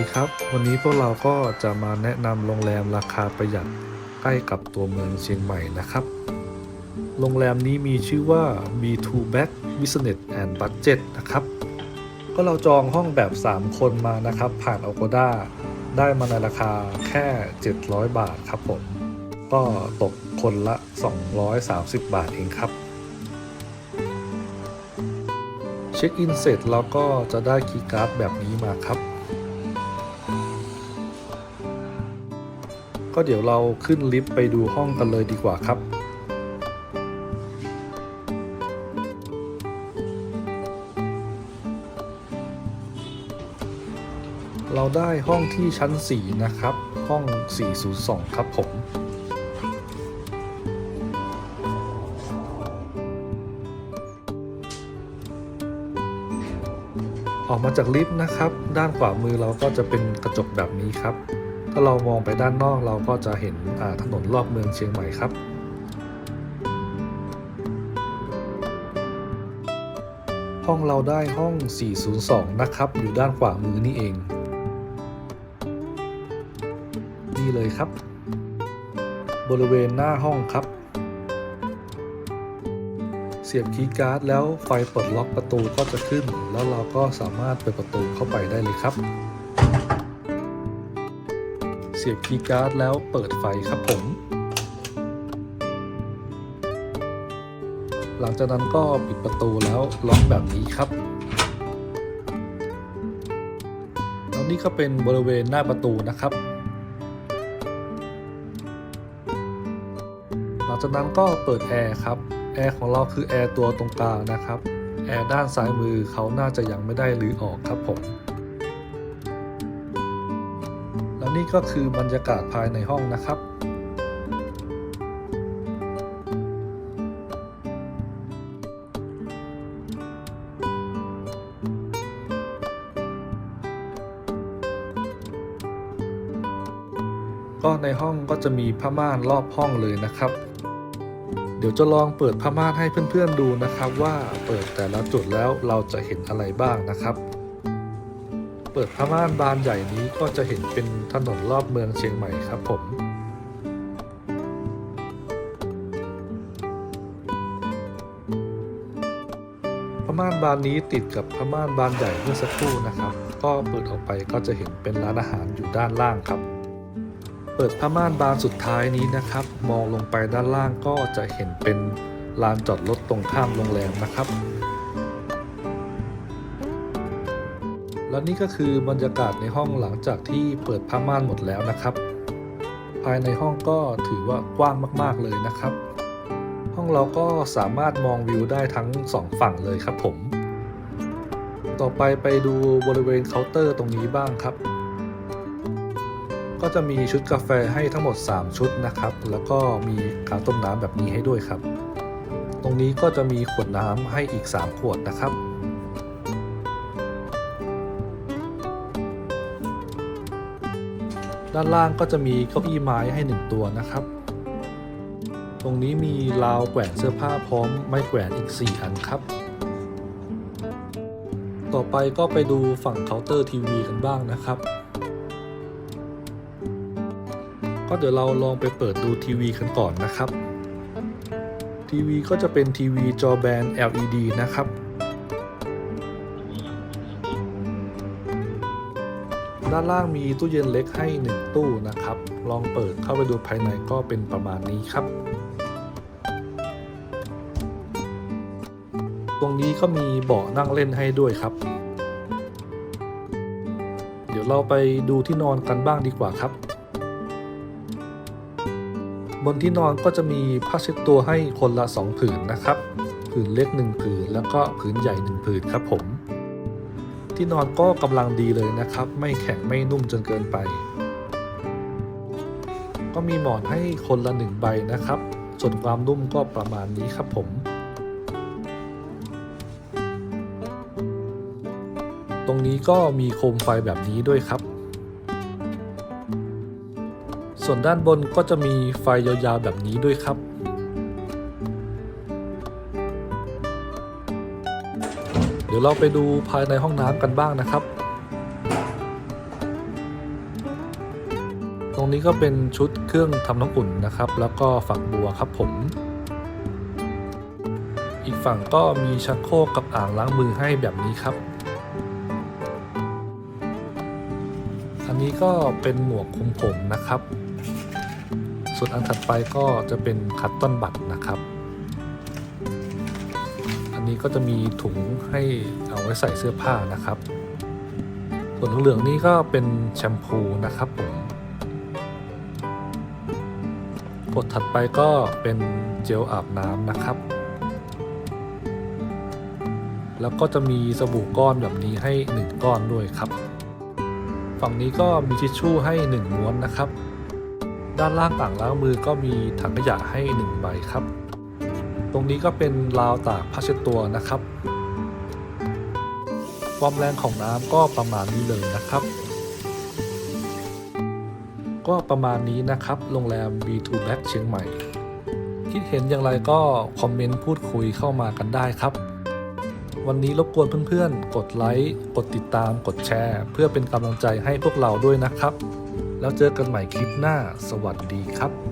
ดีครับ วันนี้พวกเราก็จะมาแนะนำโรงแรมราคาประหยัดใกล้กับตัวเมืองเชียงใหม่นะครับ โรงแรมนี้มีชื่อว่า B2 Back Business and Budget นะครับ ก็เราจองห้องแบบ 3 คนมานะครับ ผ่าน Agoda ได้มาในราคาแค่ 700 บาทครับผม ก็ตกคนละ 230 บาทเองครับเช็คอินเสร็จเราก็จะได้คีย์การ์ดแบบนี้มาครับ ก็เดี๋ยวเราขึ้นลิฟต์ไปดูห้องกันเลยดีกว่าครับ เราได้ห้องที่ชั้น 4 นะครับ ห้อง 402 ครับผมออกมาจากลิฟต์นะครับ ด้านขวามือเราก็จะเป็นกระจกแบบนี้ครับ ถ้าเรามองไปด้านนอกเราก็จะเห็นถนนรอบเมืองเชียงใหม่ครับห้องเราได้ห้อง 402 นะครับ อยู่ด้านขวามือนี่เอง นี่เลยครับ บริเวณหน้าห้องครับ เสียบคีย์การ์ดแล้วไฟปลดล็อกประตูก็จะขึ้น แล้วเราก็สามารถเปิดประตูเข้าไปได้เลยครับ เสียบคีย์การ์ดแล้วเปิดไฟครับผม หลังจากนั้นก็ปิดประตูแล้วล็อกแบบนี้ครับ แล้วนี่ก็เป็นบริเวณหน้าประตูนะครับ หลังจากนั้นก็เปิดแอร์ครับ แอร์ของเราคือแอร์ตัวตรงกลางนะครับ แอร์ด้านซ้ายมือเขาน่าจะยังไม่ได้รื้อออกครับผม แล้วนี่ก็คือบรรยากาศภายในห้องนะครับ ก็ในห้องก็จะมีผ้าม่านรอบห้องเลยนะครับ เดี๋ยวจะลองเปิดผ้าม่านให้เพื่อนๆดูนะครับ ว่าเปิดแต่ละจุดแล้วเราจะเห็นอะไรบ้างนะครับ เปิดผ้าม่านบานใหญ่นี้ก็จะเห็นเป็นถนนรอบเมืองเชียงใหม่ครับผมผ้าม่านบานนี้ติดกับผ้าม่านบานใหญ่เมื่อสักครู่นะครับ ก็เปิดออกไปก็จะเห็นเป็นร้านอาหารอยู่ด้านล่างครับ เปิดผ้าม่านบานสุดท้ายนี้นะครับ มองลงไปด้านล่างก็จะเห็นเป็นลานจอดรถตรงข้ามโรงแรมนะครับ และนี่ก็คือบรรยากาศในห้องหลังจากที่เปิดผ้าม่านหมดแล้วนะครับ ภายในห้องก็ถือว่ากว้างมากๆเลยนะครับ ห้องเราก็สามารถมองวิวได้ทั้งสองฝั่งเลยครับผม ต่อไปไปดูบริเวณเคาน์เตอร์ตรงนี้บ้างครับ ก็จะมีชุดกาแฟให้ทั้งหมด 3 ชุดนะครับ แล้วก็มีกาต้มน้ำแบบนี้ให้ด้วยครับ ตรงนี้ก็จะมีขวดน้ำให้อีก 3 ขวดนะครับ ด้านล่างก็จะมีเก้าอี้ไม้ให้ 1 ตัวนะครับ ตรงนี้มีราวแขวนเสื้อผ้าพร้อมไม้แขวนอีก 4 อันครับ ต่อไปก็ไปดูฝั่งเคาน์เตอร์ทีวีกันบ้างนะครับ ก็เดี๋ยวเราลองไปเปิดดูทีวีกันก่อนนะครับ ทีวีก็จะเป็นทีวีจอแบน LED นะครับ ด้านล่างมีตู้เย็นเล็กให้ 1 ตู้นะครับ ลองเปิดเข้าไปดูภายในก็เป็นประมาณนี้ครับ ตรงนี้ก็มีเบาะนั่งเล่นให้ด้วยครับ เดี๋ยวเราไปดูที่นอนกันบ้างดีกว่าครับ บนที่นอนก็จะมีผ้าเช็ดตัวให้คนละ 2 ผืนนะครับ ผืนเล็ก 1 ผืนแล้วก็ผืนใหญ่ 1 ผืนครับผม ที่นอนก็กำลังดีเลยนะครับ ไม่แข็งไม่นุ่มจนเกินไป ก็มีหมอนให้คนละ1ใบนะครับ ส่วนความนุ่มก็ประมาณนี้ครับผม ตรงนี้ก็มีโคมไฟแบบนี้ด้วยครับ ส่วนด้านบนก็จะมีไฟยาวๆแบบนี้ด้วยครับ เดี๋ยวเราไปดูภายในห้องน้ำกันบ้างนะครับ ตรงนี้ก็เป็นชุดเครื่องทำน้ำอุ่นนะครับ แล้วก็ฝักบัวครับผม อีกฝั่งก็มีชักโครกกับอ่างล้างมือให้แบบนี้ครับ อันนี้ก็เป็นหมวกคุมผมนะครับ ส่วนอันถัดไปก็จะเป็นคัตตอนบัตนะครับ นี้ก็จะมีถุงให้เอาไว้ใส่เสื้อผ้านะครับ ส่วนเหลืองๆนี่ก็เป็นแชมพูนะครับผมกดถัดไปก็เป็นเจลอาบน้ำนะครับ แล้วก็จะมีสบู่ก้อนแบบนี้ให้ 1 ก้อนด้วยครับ ฝั่งนี้ก็มีทิชชู่ให้ 1 ม้วนนะครับ ด้านล่างอ่างล้างมือก็มีถังขยะให้ 1 ใบครับ ตรงนี้ก็เป็นราวตากผ้าเช็ดตัวนะครับ ความแรงของน้ำก็ประมาณนี้เลยนะครับ ก็ประมาณนี้นะครับ โรงแรม B2 Back เชียงใหม่ คิดเห็นอย่างไรก็คอมเมนต์พูดคุยเข้ามากันได้ครับ วันนี้รบกวนเพื่อนๆ กดไลค์ กดติดตาม กดแชร์ เพื่อเป็นกำลังใจให้พวกเราด้วยนะครับ แล้วเจอกันใหม่คลิปหน้า สวัสดีครับ